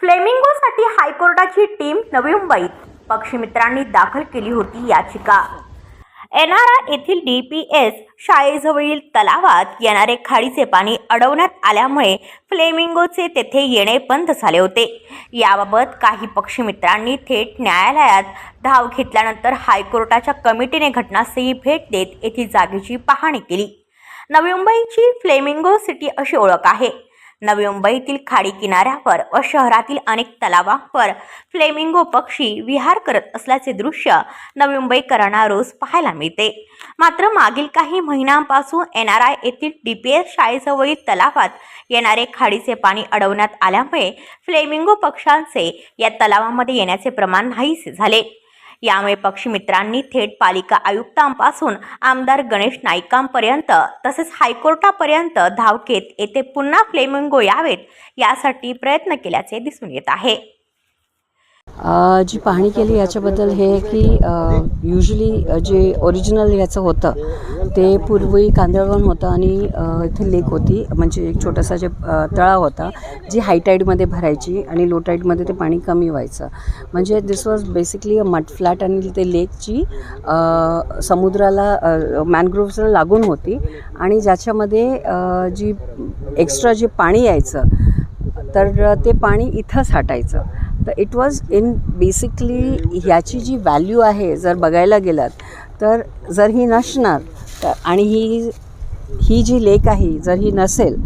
फ्लेमिंगोसाठी हायकोर्टाची team नवी मुंबईत. पक्षमित्रांनी दाखल केली होती याचिका. एनआरआ येथील डी पी एस शाळेजवळील तलावात येणारे खाडीचे पाणी अडवण्यात आल्यामुळे फ्लेमिंगोचे तेथे येणे बंद झाले होते. याबाबत काही पक्षीमित्रांनी थेट न्यायालयात धाव घेतल्यानंतर हायकोर्टाच्या कमिटीने घटनास्थळी भेट देत येथील जागेची पाहणी केली. नवी मुंबईची फ्लेमिंगो सिटी अशी ओळख आहे. नवी मुंबईतील खाडी किनाऱ्यावर व शहरातील अनेक तलावांवर फ्लेमिंगो पक्षी विहार करत असल्याचे दृश्य नवी मुंबईकरांना रोज पाहायला मिळते. मात्र मागील काही महिन्यांपासून एन आर आय येथील डी पी एस शाळेजवळील तलावात येणारे खाडीचे पाणी अडवण्यात आल्यामुळे फ्लेमिंगो पक्ष्यांचे या तलावामध्ये येण्याचे प्रमाण नाहीसे झाले. यामुळे पक्षीमित्रांनी थेट पालिका आयुक्तांपासून आमदार गणेश नाईकांपर्यंत तसेच हायकोर्टापर्यंत धाव घेत येथे पुन्हा फ्लेमिंगो यावेत यासाठी प्रयत्न केल्याचे दिसून येत आहे. जी पाहणी केली याच्याबद्दल हे आहे की युजली जे ओरिजिनल याचं होतं ते पूर्वी कांदळवन होतं आणि इथे लेक होती. म्हणजे एक छोटासा जे तळाव होता जी हायटाईडमध्ये भरायची आणि लो टाईडमध्ये ते पाणी कमी व्हायचं. म्हणजे दिस वॉज बेसिकली अ मट फ्लॅट आणि ते लेकची समुद्राला मॅनग्रोव्हजला लागून होती. आणि ज्याच्यामध्ये जी एक्स्ट्रा जे पाणी यायचं तर ते पाणी इथं साठायचं. तर इट वॉज इन बेसिकली ह्याची जी व्हॅल्यू आहे जर बघायला गेलात तर जर ही नसणार तर आणि ही ही जी लेक आहे जर ही नसेल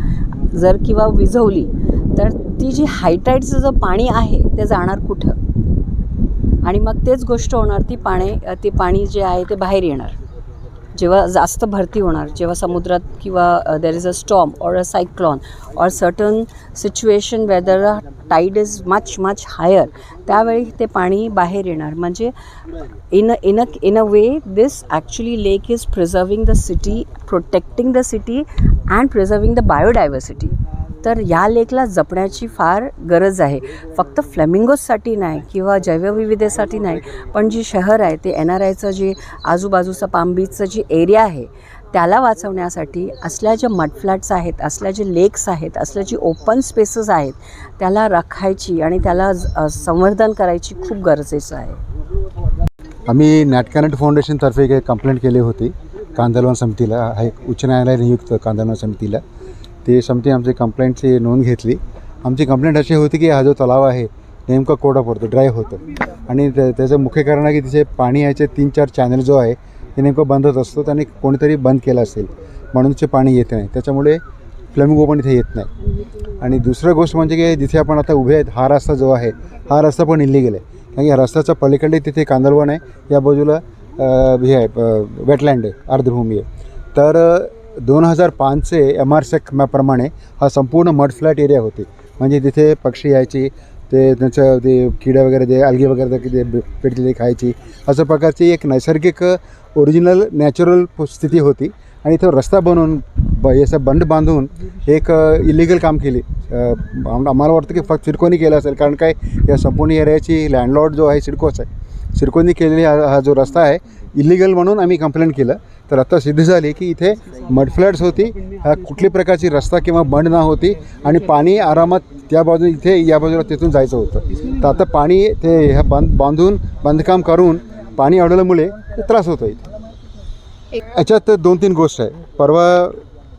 जर किंवा विझवली तर ती जी हायटाईटचं जो पाणी आहे ते जाणार कुठं? आणि मग तेच गोष्ट होणार ती पाणी ते पाणी जे आहे ते बाहेर येणार. जेव्हा जास्त भरती होणार जेव्हा समुद्रात किंवा there is a storm or a cyclone or certain situation weather tide is much much higher त्यावेळी ते पाणी बाहेर येणार. म्हणजे in a in a in a way this actually lake is preserving the city protecting the city and preserving the biodiversity तर या लेकला जपण्याची फार गरज आहे. फक्त फ्लेमिंगोजसाठी नाही किंवा जैवविविधेसाठी नाही पण जी शहर आहे ते एन आर आयचं जे आजूबाजूचं पामबीचचं जी एरिया आहे त्याला वाचवण्यासाठी असल्या ज्या मडफ्लॅट्स आहेत असल्या जे लेक्स आहेत असल्या जी ओपन स्पेसेस आहेत त्याला राखायची आणि त्याला संवर्धन करायची खूप गरजेचं आहे. आम्ही नॅटकॅनट फाउंडेशनतर्फे एक कंप्लेंट केली होती. कांदलवन समितीला हा एक उच्च न्यायालय नियुक्त कांदलवन समितीला. ते समती आमची कंप्लेंटची नोंद घेतली. आमची कंप्लेंट अशी होती की हा जो तलाव आहे नेमका कोरडा पडतो ड्राय होतं. आणि त्या त्याचं मुख्य कारण आहे की तिचे पाणी यायचे तीन चार चॅनल जो आहे ते नेमकं बंदच असतो त्याने कोणीतरी बंद केलं असेल. म्हणून ते पाणी येत नाही. त्याच्यामुळे फ्लेमिंगो पण इथे येत नाही. आणि दुसरं गोष्ट म्हणजे की जिथे आपण आता उभे आहेत हा रस्ता जो आहे हा रस्ता पण इलिगल आहे. कारण की ह्या रस्त्याच्या पलीकडे तिथे कांदळवन आहे या बाजूला हे आहे वेटलँड आहे अर्धभूमी आहे. तर दोन हजार पाचचे एम आर सेक प्रमाणे हा संपूर्ण मड फ्लॅट एरिया होती. म्हणजे तिथे पक्षी यायची ते त्यांचं ते किडे वगैरे ते अलगी वगैरे ते ते खायची अशा प्रकारची एक नैसर्गिक ओरिजिनल नॅचरल स्थिती होती. आणि इथं रस्ता बनवून ब याचं बंड बांधून एक uh, इलिगल काम केली. आम्हाला वाटतं की फक्त सिडकोनी केलं असेल कारण काय या संपूर्ण एरियाची लँडलॉर्ड जो आहे सिडकोच आहे. सिडकोनी केलेली हा हा जो रस्ता आहे इलिगल म्हणून आम्ही कंप्लेंट केलं. तर आता सिद्ध झाली की इथे मडफ्लॅट्स होती. ह्या कुठली प्रकारची रस्ता किंवा बंड ना होती. आणि पाणी आरामात त्या बाजूने इथे या बाजूला तिथून जायचं होतं. तर आता पाणी ते ह्या बांध बांधून बांधकाम करून पाणी अडवल्यामुळे त्रास होतो इथे. याच्यात दोन तीन गोष्ट आहे. परवा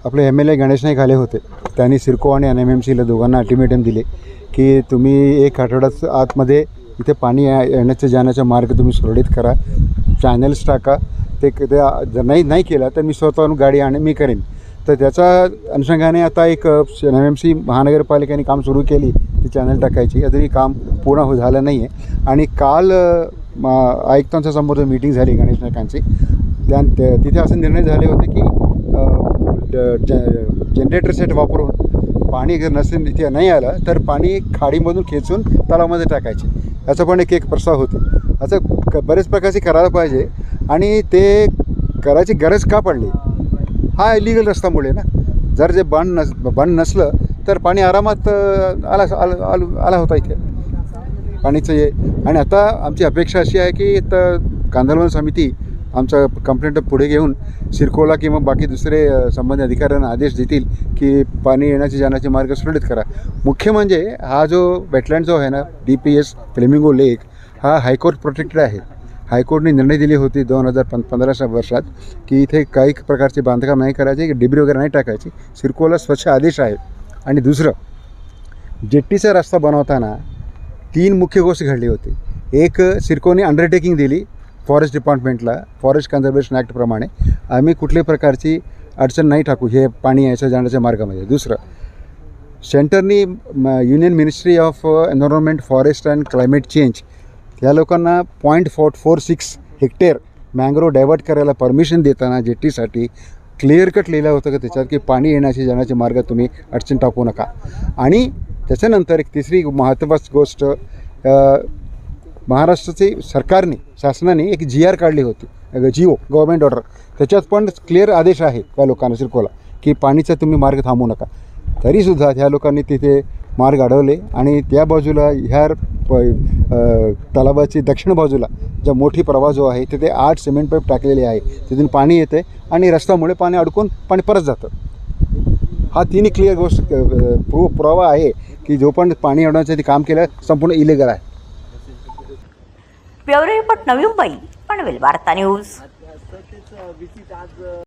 आपले M L A Ganesh Naik आले होते. त्यांनी सिरको आणि एन एम एम सीला दोघांना अल्टिमेटम दिले की तुम्ही एक आठवड्याच आतमध्ये इथे पाणी या- येण्याच्या जाण्याचा मार्ग तुम्ही सुरळीत करा. चॅनल्स टाका. ते क- जर नाही नाही केलं तर मी स्वतःहून गाडी आणि मी करेन. तर त्याच्या अनुषंगाने आता एक एन एम एम सी महानगरपालिकेने काम सुरू केली ती चॅनल टाकायची. अजूनही काम पूर्ण हो झालं नाही आहे आणि काल आयुक्तांच्या समोर मीटिंग झाली गणेश नायकांची त्या त्या- तिथे असे निर्णय झाले होते की जनरेटर सेट वापरून पाणी जर नसेल तिथे नाही आलं तर पाणी खाडीमधून खेचून तलावामध्ये टाकायचे. याचा पण एक एक प्रस्ताव होते. असं क बरेच प्रकारचे करायला पाहिजे. आणि ते करायची गरज का पडली? हा इलिगल रस्त्यामुळे ना. जर जे बंद नस बंद नसलं तर पाणी आरामात आला आला आला- आला होता इथे. पाणीचं हे. आणि आता आमची अपेक्षा अशी आहे की तर कांदळवन समिती आमचा कंप्लेंट पुढे घेऊन सिरकोला किंवा बाकी दुसरे संबंधित अधिकाऱ्यांना आदेश देतील की पाणी येण्याचे जाण्याचे मार्ग सुरळीत करा. मुख्य म्हणजे हा जो वेटलँड जो आहे ना D P S flamingo lake हा हायकोर्ट प्रोटेक्टेड आहे. हायकोर्टने निर्णय दिले होते दोन हजार पं पंधराच्या वर्षात की इथे काही प्रकारचे बांधकाम नाही करायचे की डिब्री वगैरे नाही टाकायची. सिरकोला स्वच्छ आदेश आहे. आणि दुसरं जेट्टीचा रस्ता बनवताना तीन मुख्य गोष्टी घडली होती. एक सिरकोने अंडरटेकिंग दिली फॉरेस्ट डिपार्टमेंटला फॉरेस्ट कन्झर्वेशन ॲक्टप्रमाणे आम्ही कुठल्याही प्रकारची अडचण नाही टाकू हे पाणी यायचं जाण्याच्या मार्गामध्ये. दुसरं सेंटरनी म- union ministry of environment forest and climate change या लोकांना point four four six hectare mangrove divert करायला परमिशन देताना जेटीसाठी क्लिअर कट लिहिलं होतं का त्याच्यात की पाणी येण्याचे जाण्याचे मार्ग तुम्ही अडचण टाकू नका. आणि त्याच्यानंतर एक तिसरी महत्त्वाची गोष्ट महाराष्ट्राचे सरकारने शासनाने एक जी आर काढली होती जिओ गव्हर्मेंट ऑर्डर त्याच्यात पण क्लिअर आदेश आहे त्या लोकांना सिरकोला की पाणीचा तुम्ही मार्ग थांबू नका. तरीसुद्धा ह्या लोकांनी तिथे मार्ग अडवले आणि त्या बाजूला ह्या प तलावाची दक्षिण बाजूला ज्या मोठी प्रवाह जो आहे तिथे आठ सिमेंट पाईप टाकलेले आहे. तिथून पाणी येते आणि रस्त्यामुळे पाणी अडकून पाणी परत जातं. हा तिन्ही क्लिअर गोष्ट प्रू पुरावा आहे की जो पण पाणी अडवण्याचं ते काम केलं संपूर्ण इलिगल आहे. ब्युरो रिपोर्ट नवी मुंबई पनवेल वार्ता न्यूज.